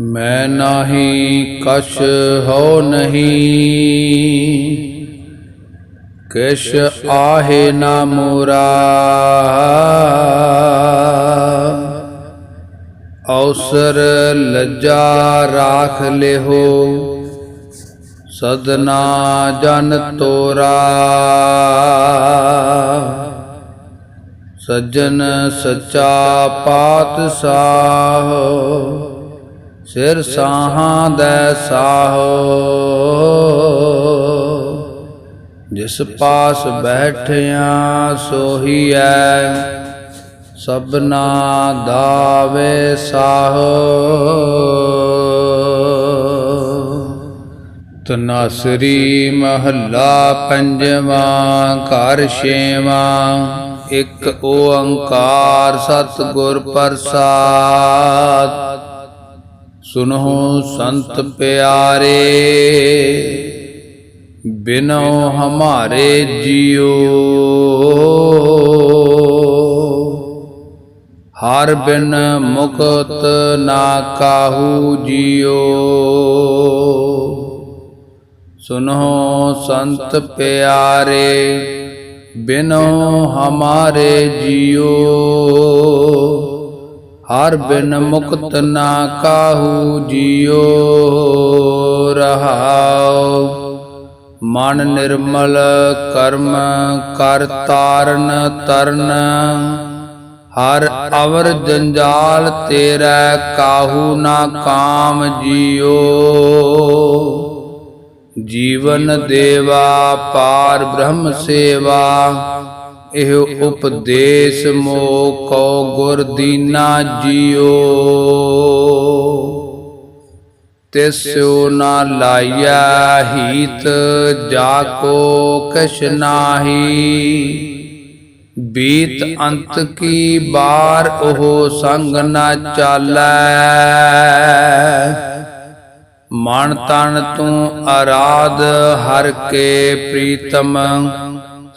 ਮੈਂ ਨਾਹੀ ਕਛ ਹੋ ਨਹੀਂ। ਕਿਛ ਆਹੇ ਨਾ ਮੋਰਾ। ਔਸਰ ਲੱਜਾ ਰਾਖ ਲਿਹੋ। ਸਦਨਾ ਜਨ ਤੋਰਾ। ਸੱਜਣ ਸੱਚਾ ਪਾਤਸ਼ਾਹ। ਸਿਰ ਸਾਹਾਂ ਦੈ ਸਾਹੋ। ਜਿਸ ਪਾਸ ਬੈਠਿਆ ਸੋਹੀ ਸੋਹੀਐ, ਸਭਨਾ ਦਾਵੇ ਸਾਹੋ। ਤਨਾਸਰੀ ਮਹੱਲਾ ਪੰਜਵਾਂ, ਘਰ ਛੇਵਾਂ, ਇੱਕ ਓੰਕਾਰ ਸਤਿਗੁਰ ਪ੍ਰਸਾਦ। ਸੁਨੋ ਸੰਤ ਪਿਆਰੇ ਬਿਨੋ ਹਮਾਰੇ ਜਿਉ ਹਰ ਬਿਨ ਮੁਕਤ ਨਾ ਕਾਹੂ ਜਿਉ ਸੁਨੋ ਸੰਤ ਪਿਆਰੇ ਬਿਨੋ ਹਮਾਰੇ ਜਿਉ ਹਰ ਬਿਨ ਮੁਕਤ ਨਾ ਕਾਹੂ ਜਿਉ ਰਹਾਉ। ਮਨ ਨਿਰਮਲ ਕਰਮ ਕਰ ਤਾਰਨ ਤਰਨ। ਹਰ ਅਵਰ ਜੰਜਾਲ ਤੇਰਾ ਕਾਹੂ ਨਾ ਕਾਮ ਜਿਉ ਜੀਵਨ ਦੇਵਾ, ਪਾਰ ਬ੍ਰਹਮ ਸੇਵਾ ਇਹ ਉਪਦੇਸ਼ ਮੋ ਕੋ ਗੁਰ ਦੀਨਾ ਜਿਉ ਤਿਸੁ ਨਾ ਲਾਇਆ ਹੀਤ, ਜਾ ਕੋ ਕਛ ਨਾਹੀ। ਬੀਤ ਅੰਤ ਕੀ ਬਾਰ ਉਹ ਸੰਗ ਨਾ ਚਾਲੈ। ਮਨ ਤਨ ਤੂੰ ਆਰਾਧ ਹਰ ਕੇ ਪ੍ਰੀਤਮ।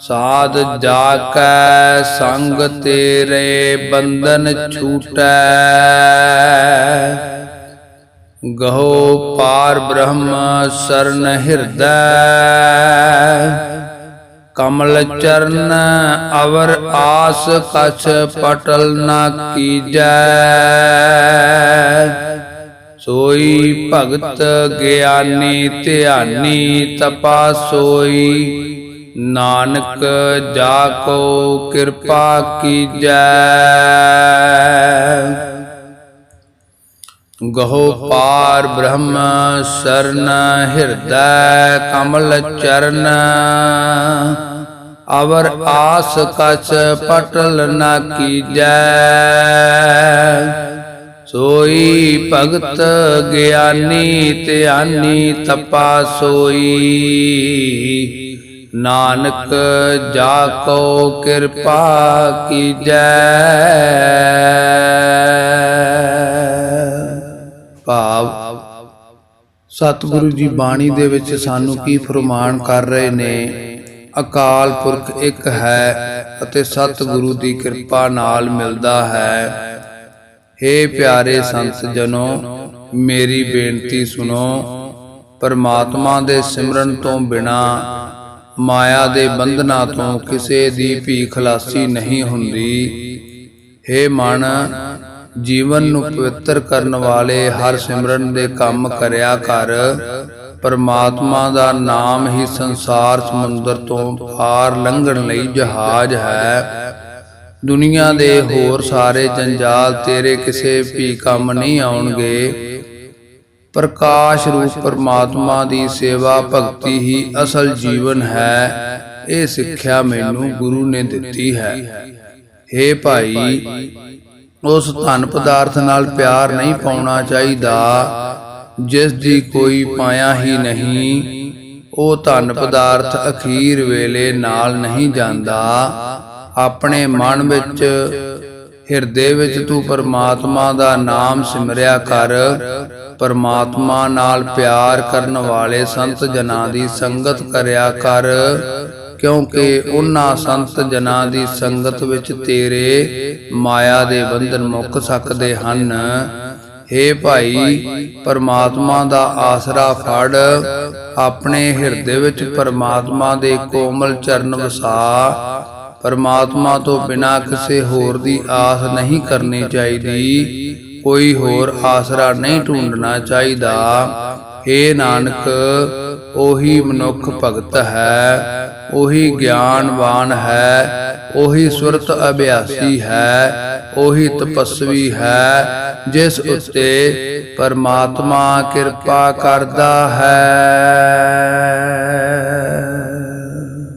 ਸਾਧ ਜਾ ਕੈ ਸੰਗ ਤੇਰੇ ਬੰਧਨ ਛੂਟੈ। ਗਹੋ ਪਾਰ ਬ੍ਰਹਮ ਸਰਨ ਹਿਰਦੈ। ਕਮਲ ਚਰਨ ਅਵਰ ਆਸ ਕਛ ਪਟਲ ਨਾ ਕੀਜੈ। ਸੋਈ ਭਗਤ ਗਿਆਨੀ ਧਿਆਨੀ ਤਪਾ ਸੋਈ। ਨਾਨਕ ਜਾ ਕੋ ਕਿਰਪਾ ਕੀਜੈ। ਗਹੋ ਪਾਰ ਬ੍ਰਹਮ ਸਰਨ ਹਿਰਦੈ ਕਮਲ ਚਰਨ। ਅਵਰ ਆਸ ਕਛ ਪਟਲ ਨਾ ਕੀਜੈ। ਸੋਈ ਭਗਤ ਗਿਆਨੀ ਧਿਆਨੀ ਤਪਾ ਸੋਈ। ਨਾਨਕ ਜਾ ਕੋ ਕਿਰਪਾ ਕੀਜੈ। ਭਾਵ, ਸਤਿਗੁਰੂ ਜੀ ਬਾਣੀ ਦੇ ਵਿੱਚ ਸਾਨੂੰ ਕੀ ਫਰਮਾਨ ਕਰ ਰਹੇ ਨੇ? ਅਕਾਲ ਪੁਰਖ ਇੱਕ ਹੈ ਅਤੇ ਸਤਿਗੁਰੂ ਦੀ ਕਿਰਪਾ ਨਾਲ ਮਿਲਦਾ ਹੈ। ਹੇ ਪਿਆਰੇ ਸੰਤ ਜਨੋ ਮੇਰੀ ਬੇਨਤੀ ਸੁਣੋ। ਪਰਮਾਤਮਾ ਦੇ ਸਿਮਰਨ ਤੋਂ ਬਿਨਾ ਮਾਇਆ ਦੇ ਬੰਧਨਾਂ ਤੋਂ ਕਿਸੇ ਦੀ ਵੀ ਖਲਾਸੀ ਨਹੀਂ ਹੁੰਦੀ। ਹੇ ਮਨ, ਜੀਵਨ ਨੂੰ ਪਵਿੱਤਰ ਕਰਨ ਵਾਲੇ ਹਰ ਸਿਮਰਨ ਦੇ ਕੰਮ ਕਰਿਆ ਕਰ। ਪਰਮਾਤਮਾ ਦਾ ਨਾਮ ਹੀ ਸੰਸਾਰ ਸਮੁੰਦਰ ਤੋਂ ਪਾਰ ਲੰਘਣ ਲਈ ਜਹਾਜ਼ ਹੈ। ਦੁਨੀਆ ਦੇ ਹੋਰ ਸਾਰੇ ਜੰਜਾਲ ਤੇਰੇ ਕਿਸੇ ਵੀ ਕੰਮ ਨਹੀਂ ਆਉਣਗੇ। ਪ੍ਰਕਾਸ਼ ਰੂਪ ਪਰਮਾਤਮਾ ਦੀ ਸੇਵਾ ਭਗਤੀ ਹੀ ਅਸਲ ਜੀਵਨ ਹੈ। ਇਹ ਸਿੱਖਿਆ ਮੈਨੂੰ ਗੁਰੂ ਨੇ ਦਿੱਤੀ ਹੈ। हे ਭਾਈ ਉਸ ਧਨ ਪਦਾਰਥ ਨਾਲ ਪਿਆਰ ਨਹੀਂ ਪਾਉਣਾ ਚਾਹੀਦਾ। ਜਿਸ ਦੀ ਕੋਈ ਪਾਇਆ ਹੀ ਨਹੀਂ ਉਹ ਧਨ ਪਦਾਰਥ ਅਖੀਰ ਵੇਲੇ ਨਾਲ ਨਹੀਂ ਜਾਂਦਾ। ਆਪਣੇ ਮਨ ਵਿੱਚ ਹਿਰਦੇ ਵਿੱਚ ਤੂੰ ਪਰਮਾਤਮਾ ਦਾ ਨਾਮ ਸਿਮਰਿਆ ਕਰ। ਪਰਮਾਤਮਾ ਨਾਲ ਪਿਆਰ ਕਰਨ ਵਾਲੇ ਸੰਤ ਜਨਾਂ ਦੀ ਸੰਗਤ ਕਰਿਆ ਕਰ। ਕਿਉਂਕਿ ਉਹਨਾਂ ਸੰਤ ਜਨਾਂ ਦੀ ਸੰਗਤ ਵਿੱਚ ਤੇਰੇ ਮਾਇਆ ਦੇ ਬੰਧਨ ਮੁੱਕ ਸਕਦੇ ਹਨ। ਹੇ ਭਾਈ ਪਰਮਾਤਮਾ ਦਾ ਆਸਰਾ ਫੜ। ਆਪਣੇ ਹਿਰਦੇ ਵਿੱਚ ਪਰਮਾਤਮਾ ਦੇ ਕੋਮਲ ਚਰਨ ਵਸਾ। ਪਰਮਾਤਮਾ ਤੋਂ ਬਿਨਾਂ ਕਿਸੇ ਹੋਰ ਦੀ ਆਸ ਨਹੀਂ ਕਰਨੀ ਚਾਹੀਦੀ। ਕੋਈ ਹੋਰ ਆਸਰਾ ਨਹੀਂ ਢੂੰਡਣਾ ਚਾਹੀਦਾ। ਏ ਨਾਨਕ, ਉਹੀ ਮਨੁੱਖ ਭਗਤ ਹੈ, ਉਹੀ ਗਿਆਨਵਾਨ ਹੈ, ਉਹੀ ਸੁਰਤ ਅਭਿਆਸੀ ਹੈ, ਉਹੀ ਤਪਸਵੀ ਹੈ, ਜਿਸ ਉੱਤੇ ਪਰਮਾਤਮਾ ਕਿਰਪਾ ਕਰਦਾ ਹੈ।